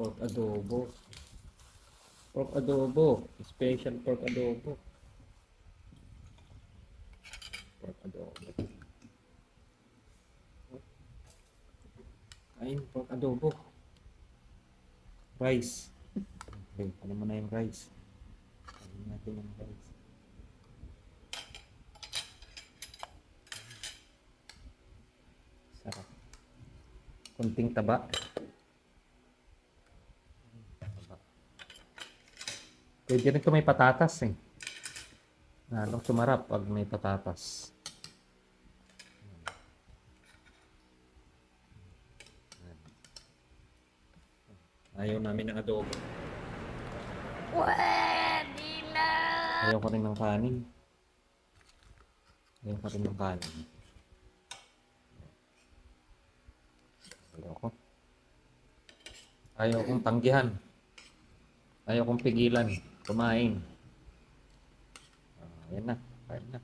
Pork adobo. Pork adobo. Special pork adobo. Pork adobo. Kain, pork adobo. Rice. Okay, ano mo na yung rice? Kain natin yung rice. Sarap. Kunting. Taba. Pwede rin ito may patatas eh. Lalong sumarap pag may patatas. Ayaw namin ng adobo. Pwede na. Ayaw ko rin ng kanin. Ayaw ko rin ng kanin. Ayaw ko. Ayaw kong tanggihan. Ayaw kong pigilan. Kumain. Ah, ayan na. Kain na.